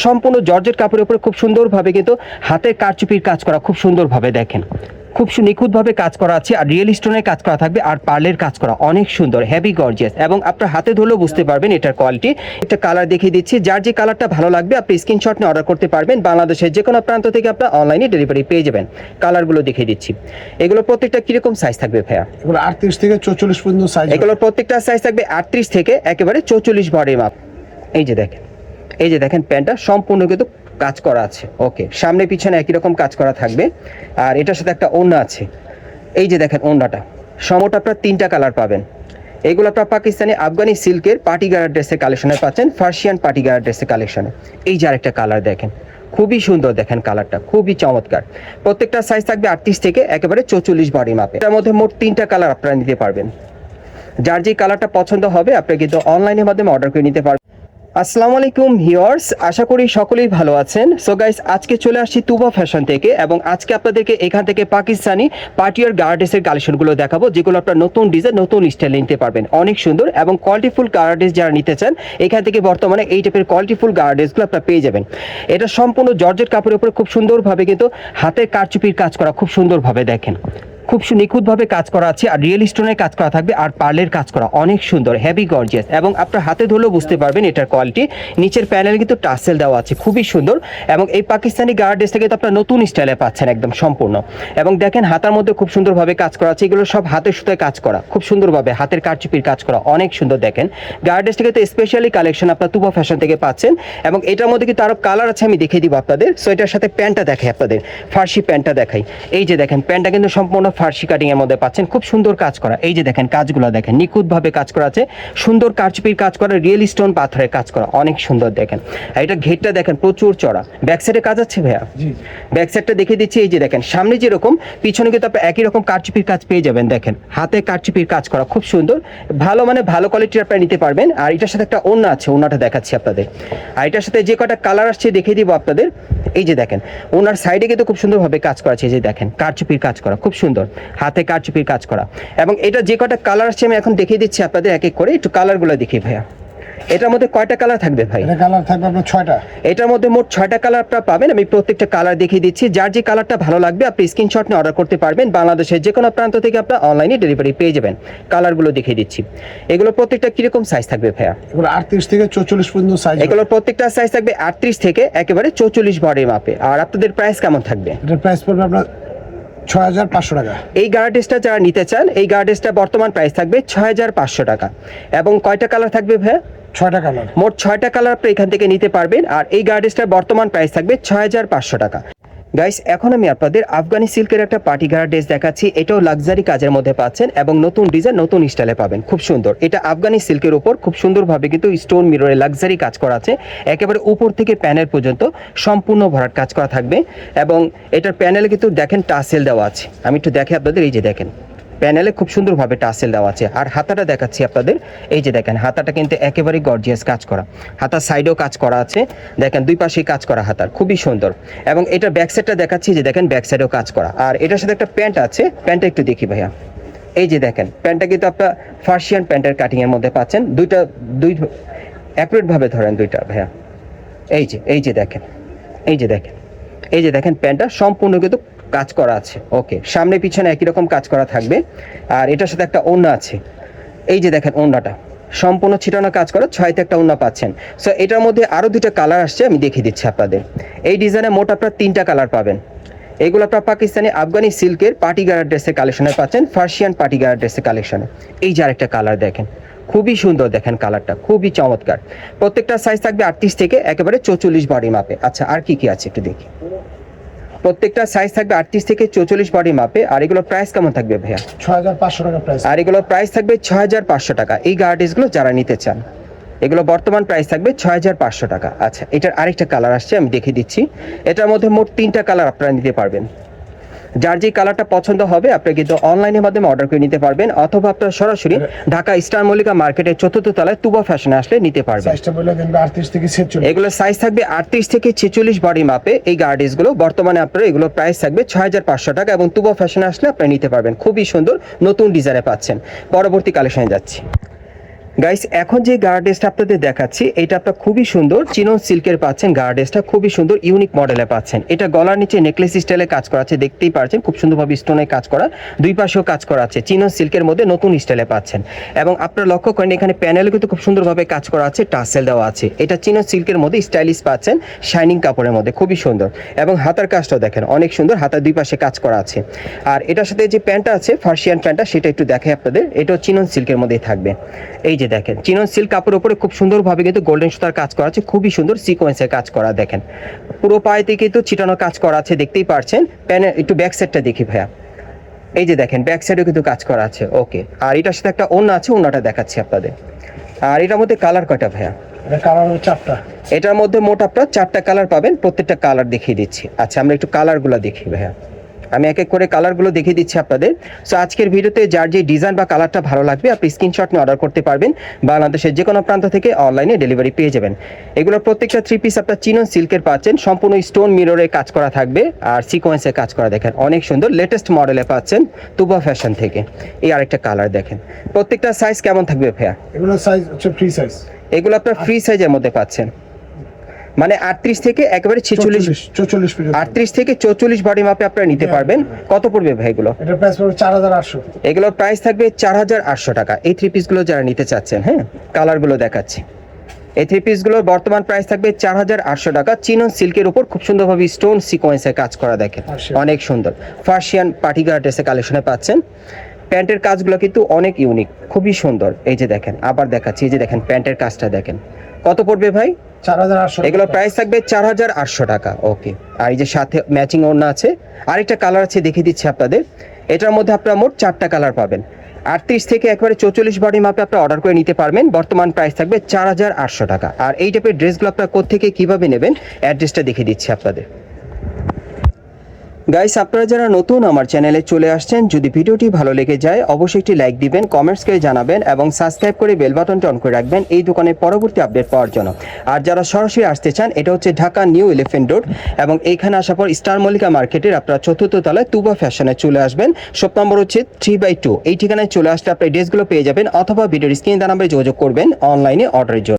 সম্পূর্ণ জর্জেট কাপড়ের উপরে খুব সুন্দরভাবে কিন্তু হাতের কারচুপির কাজ করা খুব সুন্দরভাবে দেখেন। খুব সু- নিখুঁতভাবে কাজ করা আছে আর রিয়েল স্টোনের কাজ করা থাকবে আর পার্লের কাজ করা অনেক সুন্দর হেভি গর্জিয়াস এবং আপনার হাতে ধরলেও বুঝতে পারবেন এটার কোয়ালিটি একটা কালার দেখিয়ে দিচ্ছি যার যে কালারটা ভালো লাগবে আপনি স্ক্রিনশট নিয়ে অর্ডার করতে পারবেন। বাংলাদেশের যে কোনো প্রান্ত থেকে আপনার অনলাইনে ডেলিভারি পেয়ে যাবেন। কালারগুলো দেখিয়ে দিচ্ছি। এগুলো প্রত্যেকটা কীরকম সাইজ থাকবে ভাইয়া? এগুলো আটত্রিশ থেকে চৌচল্লিশ পর্যন্ত সাইজ এগুলোর প্রত্যেকটা সাইজ থাকবে আটত্রিশ থেকে একেবারে চৌচল্লিশ বডির মাপ এই যে দেখেন। এই যে দেখেন প্যান্টটা সম্পূর্ণ কিন্তু কাজ করা আছে। ওকে সামনে পিছনে একই রকম কাজ করা থাকবে। আর এটার সাথে একটা ওড়না আছে। এই যে দেখেন ওড়নাটা। সমটা আপনার তিনটা কালার পাবেন। এগুলো আপনার পাকিস্তানি, আফগানি সিল্কের পার্টি গার্ড ড্রেসের কালেকশনে পাচ্ছেন, ফার্সিয়ান পার্টি গার্ড ড্রেসের কালেকশনে। এই যে আরেকটা কালার দেখেন। খুবই সুন্দর দেখেন কালারটা, খুবই চমৎকার। প্রত্যেকটা সাইজ থাকবে আটত্রিশ থেকে একেবারে চৌচল্লিশ বডি মাপে এটার মধ্যে মোট তিনটা কালার আপনারা নিতে পারবেন। যার যে কালারটা পছন্দ হবে, আপনি কিন্তু অনলাইনের মাধ্যমে অর্ডার করে নিতে পারবেন। আসসালামু আলাইকুম হিয়ার্স আশা করি সকলেই ভালো আছেন। সো গাইস আজকে চলে আসছি তুবা ফ্যাশন থেকে এবং আজকে আপনাদেরকে এখান থেকে পাকিস্তানি পার্টিয়ার গার্ডেসের কালেকশনগুলো দেখাবো, যেগুলো আপনার নতুন ডিজাইন নতুন স্টাইলে নিতে পারবেন। অনেক সুন্দর এবং কোয়ালিটিফুল গার্ডেস যারা নিতে চান, এখান থেকে বর্তমানে এই টাইপের কোয়ালিটিফুল গার্ডেসগুলো আপনারা পেয়ে যাবেন। এটা সম্পূর্ণ জর্জেট কাপড়ের উপরে খুব সুন্দরভাবে কিন্তু হাতের কারচুপির কাজ করা খুব সুন্দরভাবে দেখেন। খুব নিখুঁতভাবে কাজ করা আছে আর রিয়েল স্টোনের কাজ করা থাকবে আর পার্লের কাজ করা অনেক সুন্দর হেভি গর্জিয়াস এবং আপনার হাতে ধরলেও বুঝতে পারবেন এটার কোয়ালিটি নিচের প্যানেল কিন্তু টাসেল দেওয়া আছে, খুবই সুন্দর এবং এই পাকিস্তানি গার্ডেস থেকে তো আপনার নতুন স্টাইলে পাচ্ছেন একদম সম্পূর্ণ। এবং দেখেন হাতার মধ্যে খুব সুন্দরভাবে কাজ করা আছে, এগুলো সব হাতের সুতায় কাজ করা, খুব সুন্দরভাবে হাতের কারচুপির কাজ করা, অনেক সুন্দর দেখেন। গার্ডেস থেকে তো স্পেশালি কালেকশন আপনার তুবা ফ্যাশন থেকে পাচ্ছেন এবং এটার মধ্যে কিন্তু আরও কালার আছে, আমি দেখিয়ে দিব আপনাদের। সো এটার সাথে প্যান্টটা দেখাই আপনাদের, ফার্সি প্যান্টটা দেখাই। এই যে দেখেন প্যান্টটা কিন্তু সম্পূর্ণ ফার্সি কাটিং এর মধ্যে পাচ্ছেন। খুব সুন্দর কাজ করা। এই যে দেখেন কাজগুলো দেখেন নিখুঁতভাবে কাজ করা আছে। সুন্দর কারচুপির কাজ করা রিয়েল স্টোন পাথরের কাজ করা অনেক সুন্দর দেখেন। আর এটা ঘেরটা দেখেন প্রচুর চড়া ব্যাক সাইডে কাজ আছে ভাইয়া? ব্যাক সাইডটা দেখিয়ে দিচ্ছি এই যে দেখেন সামনে যেরকম পিছনে কিন্তু আপনি একই রকম কারচুপির কাজ পেয়ে যাবেন দেখেন। হাতে কারচুপির কাজ করা খুব সুন্দর। ভালো মানে ভালো কোয়ালিটির আপনারা নিতে পারবেন। আর এটার সাথে একটা ওড়না আছে ওড়নাটা দেখাচ্ছি আপনাদের। আর এটার সাথে যে কটা কালার আসছে দেখিয়ে দিব আপনাদের। এই যে দেখেন ওনার সাইডে কিন্তু খুব সুন্দরভাবে কাজ করা আছে এই যে দেখেন কারচুপির কাজ করা খুব সুন্দর। হাতে কারচুপির কাজ করা। এবং এটা যে কটা কালার আসছে আমি এখন দেখিয়ে দিচ্ছি আপনাদের এক এক করে। একটু কালারগুলো দেখি ভাইয়া। এটার মধ্যে কয়টা কালার থাকবে ভাই? এটা কালার থাকবে আপনার ছয়টা। এটার মধ্যে মোট ছয়টা কালার আপনারা পাবেন। আমি প্রত্যেকটা কালার দেখিয়ে দিচ্ছি। যার যে কালারটা ভালো লাগবে আপনি স্ক্রিনশট নিয়ে অর্ডার করতে পারবেন। বাংলাদেশের যে কোনো প্রান্ত থেকে আপনার অনলাইনে ডেলিভারি পেয়ে যাবেন। কালারগুলো দেখিয়ে দিচ্ছি। এগুলো প্রত্যেকটা কীরকম সাইজ থাকবে ভাইয়া? এগুলো আটত্রিশ থেকে চৌচল্লিশ পর্যন্ত সাইজ এগুলোর প্রত্যেকটা সাইজ থাকবে আটত্রিশ থেকে একেবারে চৌচল্লিশ বডির মাপে আর আপনাদের প্রাইস কেমন থাকবে? এটার প্রাইস পড়বে আপনার ছয় হাজার পাঁচশো টাকা। এই গার্ডেসটা যারা নিতে চান এই গার্ডেসটা বর্তমান প্রাইস থাকবে ছয় হাজার পাঁচশো টাকা। এবং কয়টা কালার থাকবে ভাইয়া? ছয়টা কালার মোট ছয়টা কালার আপনি এখান থেকে নিতে পারবেন আর এই গার্ডেসটার বর্তমান প্রাইস থাকবে ছয় হাজার পাঁচশো টাকা। গাইস এখন আমি আপনাদের আফগানি সিল্কের একটা পার্টি ড্রেস দেখাচ্ছি। এটাও লাক্সারি কাজের মধ্যে পাচ্ছেন এবং নতুন ডিজাইন, নতুন স্টাইলে পাবেন। খুব সুন্দর। এটা আফগানি সিল্কের উপর খুব সুন্দরভাবে কিন্তু স্টোন মিররে লাক্সারি কাজ করা আছে। একেবারে উপর থেকে প্যানেল পর্যন্ত সম্পূর্ণ ভরাট কাজ করা থাকবে। এবং এটার প্যানেলে কিন্তু দেখেন টাসেল দেওয়া আছে। আমি একটু দেখে আপনাদের, এই যে দেখেন। প্যানেলে খুব সুন্দরভাবে টাসেল দেওয়া আছে। আর হাতাটা দেখাচ্ছি আপনাদের। এই যে দেখেন, হাতাটা কিন্তু একেবারেই গর্জিয়াস কাজ করা। হাতার সাইডেও কাজ করা আছে। দেখেন, দুই পাশেই কাজ করা হাতার। খুবই সুন্দর। এবং এটা ব্যাক সাইডটা দেখাচ্ছি যে দেখেন ব্যাক সাইডেও কাজ করা। আর এটার সাথে একটা প্যান্ট আছে। প্যান্টটা একটু দেখি ভাইয়া। এই যে দেখেন প্যান্টটা কিন্তু আপনার ফার্সিয়ান প্যান্টের কাটিং এর মধ্যে পাচ্ছেন। দুইটা, দুই অ্যাকুরেট ভাবে ধরেন দুইটা ভাইয়া। এই যে এই যে দেখেন, এই যে দেখেন, এই যে দেখেন প্যান্টটা সম্পূর্ণ কিন্তু কাজ করা আছে। ওকে সামনে পিছনে একই রকম কাজ করা থাকবে। আর এটার সাথে একটা ওড়না আছে। এই যে দেখেন ওড়নাটা। সম্পূর্ণ ছিটানো কাজ করা ছয়তে একটা ওড়না পাচ্ছেন। সো এটার মধ্যে আরও দুটো কালার আসছে, আমি দেখিয়ে দিচ্ছি আপনাদের। এই ডিজাইনে মোট আপনার তিনটা কালার পাবেন। এগুলো আপনার পাকিস্তানি, আফগানি সিল্কের পার্টি গার্ড ড্রেসের কালেকশনে পাচ্ছেন, ফার্সিয়ান পার্টি গার্ড ড্রেসের কালেকশনে এই যে আরেকটা কালার দেখেন। খুবই সুন্দর দেখেন কালারটা খুবই চমৎকার। প্রত্যেকটা সাইজ থাকবে আটত্রিশ থেকে একেবারে চৌচল্লিশ বডি মাপে আচ্ছা আর কি কি আছে একটু দেখি। প্রত্যেকটা সাইজ থাকবে আটত্রিশ থেকে চৌচল্লিশ বডি মাপে আর এগুলোর প্রাইস কেমন থাকবে ভাইয়া? ছয় হাজার পাঁচশো টাকা প্রাইস আর এগুলোর প্রাইস থাকবে ছয় হাজার পাঁচশো টাকা। এই গার্ডেসগুলো যারা নিতে চান এগুলো বর্তমান প্রাইস থাকবে ছয় হাজার পাঁচশো টাকা। আচ্ছা এটার আরেকটা কালার আসছে আমি দেখে দিচ্ছি। এটার মধ্যে মোট তিনটা কালার আপনারা নিতে পারবেন। যার যে কালারটা পছন্দ হবে আপনি কিন্তু অনলাইনের মাধ্যমে অর্ডার করে নিতে পারবেন অথবা আপনারা সরাসরি ঢাকা স্টার মল্লিকা মার্কেটের চতুর্থ তলায় তুবা ফ্যাশনে আসলে নিতে পারবেন। এগুলোর সাইজ থাকবে আটত্রিশ থেকে ছেচল্লিশ বডি মাপে এই গার্ডেসগুলো। বর্তমানে আপনার এগুলো প্রাইস থাকবে ছয় হাজার পাঁচশো টাকা এবং তুবা ফ্যাশনে আসলে আপনি নিতে পারবেন। খুবই সুন্দর নতুন ডিজাইনে পাচ্ছেন। পরবর্তী কালেকশনে যাচ্ছি। গাইস এখন যে গার্ডেসটা আপনাদের দেখাচ্ছি, এটা আপনার খুবই সুন্দর চিনন সিল্কের পাচ্ছেন গার্ডেসটা খুবই সুন্দর ইউনিক মডেলে পাচ্ছেন। এটা গলার নিচে নেকলেস স্টাইলে কাজ করা আছে, দেখতেই পারছেন, খুব সুন্দরভাবে স্টোনে কাজ করা, দুই পাশেও কাজ করা আছে চিনন সিল্কের মধ্যে নতুন স্টাইলে পাচ্ছেন। এবং আপনারা লক্ষ্য করেন, এখানে প্যানেলে কিন্তু খুব সুন্দরভাবে কাজ করা আছে টাসেল দেওয়া আছে। এটা চিনন সিল্কের মধ্যে স্টাইলিশ পাচ্ছেন শাইনিং কাপড়ের মধ্যে, খুবই সুন্দর। এবং হাতার কাজটাও দেখেন, অনেক সুন্দর হাতার দুই পাশে কাজ করা আছে। আর এটার সাথে যে প্যান্টটা আছে ফার্সিয়ান প্যান্টটা সেটা একটু দেখাই আপনাদের, এটাও চিনন সিল্কের মধ্যেই থাকবে। এই যে দেখেন। চিনন সিল্ক কাপড়ের উপরে খুব সুন্দরভাবে কিন্তু গোল্ডেন সুতার কাজ করা আছে খুবই সুন্দর সিকোয়েন্সের কাজ করা দেখেন। পুরো পায়েতে কিন্তু চিটানোর কাজ করা আছে দেখতেই পারছেন। প্যানের একটু ব্যাক সাইডটা দেখি ভাইয়া। এই যে দেখেন ব্যাক সাইডেও কিন্তু কাজ করা আছে ওকে আর এটার সাথে একটা ওন্না আছে ওন্নাটা দেখাচ্ছি আপনাদের। আর এটার মধ্যে কালার কয়টা ভাইয়া? এটার মধ্যে মোট আপনার চারটা কালার পাবেন প্রত্যেকটা কালার দেখিয়ে দিচ্ছি। আচ্ছা আমরা একটু কালারগুলো দেখি ভাইয়া। আমি এক এক করে কালারগুলো দেখিয়ে দিচ্ছি আপনাদের। সো আজকের ভিডিওতে যার যে ডিজাইন বা কালারটা ভালো লাগবে আপনি স্ক্রিনশট নিয়ে অর্ডার করতে পারবেন। বাংলাদেশের যে কোনো প্রান্ত থেকে অনলাইনে ডেলিভারি পেয়ে যাবেন। এগুলোর প্রত্যেকটা থ্রি পিস আপনার চিনন সিল্কের পাচ্ছেন। সম্পূর্ণ স্টোন মিররে কাজ করা থাকবে আর সিকোয়েন্সে কাজ করা দেখেন অনেক সুন্দর। লেটেস্ট মডেলে পাচ্ছেন তুবা ফ্যাশন থেকে। এই আরেকটা কালার দেখেন। প্রত্যেকটা সাইজ কেমন থাকবে ভাইয়া? এগুলো সাইজ হচ্ছে ফ্রি সাইজ এগুলো আপনার ফ্রি সাইজের মধ্যে পাচ্ছেন। মানে আটত্রিশ থেকে একেবারে ছেচল্লিশ চৌচল্লিশ আটত্রিশ থেকে চৌচল্লিশ বডি মাপে আপনারা নিতে পারবেন। কত পড়বে ভাই এগুলো? এগুলোর প্রাইস থাকবে চার হাজার আটশো টাকা। এই থ্রি পিসগুলো যারা নিতে চাচ্ছেন হ্যাঁ কালারগুলো দেখাচ্ছি। এই থ্রি পিসগুলোর বর্তমান প্রাইস থাকবে চার হাজার আটশো টাকা। চিনন সিল্কের উপর খুব সুন্দরভাবে স্টোন সিকোয়েন্সে কাজ করা দেখেন। অনেক সুন্দর। ফার্সিয়ান পার্টিগার ড্রেসের কালেকশনে পাচ্ছেন। প্যান্টের কাজগুলো কিন্তু অনেক ইউনিক খুবই সুন্দর। এই যে দেখেন আবার দেখাচ্ছি। এই যে দেখেন প্যান্টের কাজটা দেখেন। কত পড়বে ভাই? এগুলোর প্রাইস থাকবে চার হাজার আটশো টাকা ওকে আর এই যে সাথে ম্যাচিং ওড়না আছে আরেকটা কালার আছে দেখিয়ে দিচ্ছি আপনাদের। এটার মধ্যে আপনারা মোট চারটা কালার পাবেন। আটত্রিশ থেকে একবারে চৌচল্লিশ বডি মাপে আপনারা অর্ডার করে নিতে পারবেন। বর্তমান প্রাইস থাকবে চার হাজার আটশো টাকা। আর এই টাইপের ড্রেসগুলো আপনারা কোথেকে কীভাবে নেবেন অ্যাড্রেসটা দেখিয়ে দিচ্ছি আপনাদের। গাইস আপনারা যারা নতুন আমার চ্যানেলে চলে আসছেন, যদি ভিডিওটি ভালো লেগে যায়, অবশ্যই একটি লাইক দিবেন কমেন্টস করে জানাবেন এবং সাবস্ক্রাইব করে বেল বাটনটি অন করে রাখবেন এই দোকানের পরবর্তী আপডেট পাওয়ার জন্য। আর যারা সরাসরি আসতে চান, এটা হচ্ছে ঢাকা নিউ এলিফেন্ট রোড এবং এইখানে আসার পর স্টার মল্লিকা মার্কেটের আপনারা চতুর্থ তলায় তুবা ফ্যাশনে চলে আসবেন। শপ নম্বর হচ্ছে থ্রি বাই টু এই ঠিকানায় চলে আসলে আপনি ড্রেসগুলো পেয়ে যাবেন অথবা ভিডিওর স্ক্রিন নাম্বারে যোগাযোগ করবেন অনলাইনে অর্ডারের জন্য।